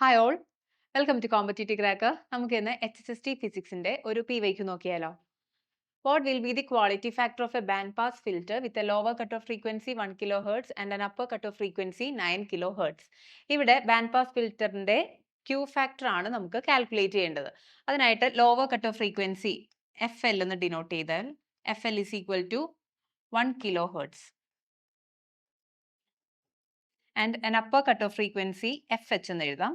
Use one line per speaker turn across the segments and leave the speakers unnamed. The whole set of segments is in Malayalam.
Hi all welcome to competitive cracker നമുക്ക് ഇന്ന് എച്ച് എസ് എസ് ടി ഫിസിക്സിന്റെ ഒരു പി വൈക്ക് നോക്കിയാലോ. What will be the quality factor of a band pass filter with a lower cut off frequency one kilohertz and an upper cut off frequency nine kilohertz ഇവിടെ ബാൻഡ് പാസ് ഫിൽറ്ററിന്റെ ക്യൂ ഫാക്ടർ ആണ് നമുക്ക് കാൽക്കുലേറ്റ് ചെയ്യേണ്ടത്. അതിനായിട്ട് lower cut off frequency F L എന്ന് ഡിനോട്ട് ചെയ്താൽ F L is equal to one kilohertz and an upper cut off frequency F H എന്ന് എഴുതാം.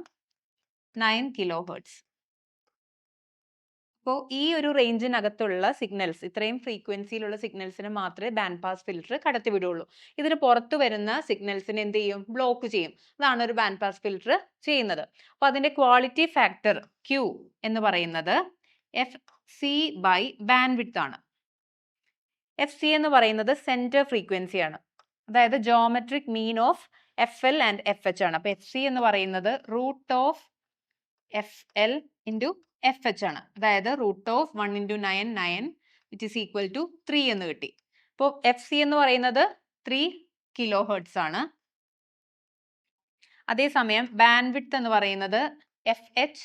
നയൻ കിലോ ഹേർട്സ് അപ്പോൾ ഈ ഒരു റേഞ്ചിനകത്തുള്ള സിഗ്നൽസ് ഇത്രയും ഫ്രീക്വൻസിയിലുള്ള സിഗ്നൽസിന് മാത്രമേ ബാൻഡ് പാസ് ഫിൽറ്റർ കടത്തിവിടുള്ളൂ ഇതിന് പുറത്തു വരുന്ന സിഗ്നൽസിന് എന്ത് ചെയ്യും? ബ്ലോക്ക് ചെയ്യും. അതാണ് ഒരു ബാൻഡ് പാസ് ഫിൽറ്റർ ചെയ്യുന്നത്. അപ്പോൾ അതിന്റെ ക്വാളിറ്റി ഫാക്ടർ ക്യൂ എന്ന് പറയുന്നത് എഫ് സി ബൈ ബാൻഡ് ആണ്. എഫ് സി എന്ന് പറയുന്നത് സെന്റർ ഫ്രീക്വൻസിയാണ് അതായത് geometric mean of F L and F H ആണ്. അപ്പോൾ എഫ് സി എന്ന് പറയുന്നത് root of F L into F H ആണ്. അതായത് root of one into nine nine which is equal to three എന്ന് കിട്ടി. അപ്പോൾ എഫ് സി എന്ന് പറയുന്നത് ത്രീ കിലോ ഹേർട്സ് ആണ്. അതേസമയം ബാൻഡ് വിഡ്ത്ത് എന്ന് പറയുന്നത് F H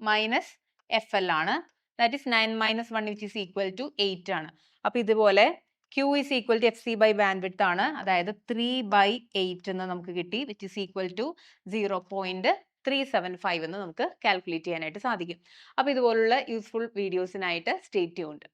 minus F L ആണ്. That is nine minus one which is equal to eight ആണ്. അപ്പോൾ ഇതുപോലെ Q is equal to F C by bandwidth ആണ്. അതായത് ത്രീ ബൈ എയ്റ്റ് എന്ന് നമുക്ക് കിട്ടി which is equal to zero point three seven five എന്ന് നമുക്ക് കാൽക്കുലേറ്റ് ചെയ്യാനായിട്ട് സാധിക്കും. അപ്പോൾ ഇതുപോലുള്ള യൂസ്ഫുൾ വീഡിയോസിനായിട്ട് സ്റ്റേ ട്യൂൺഡ്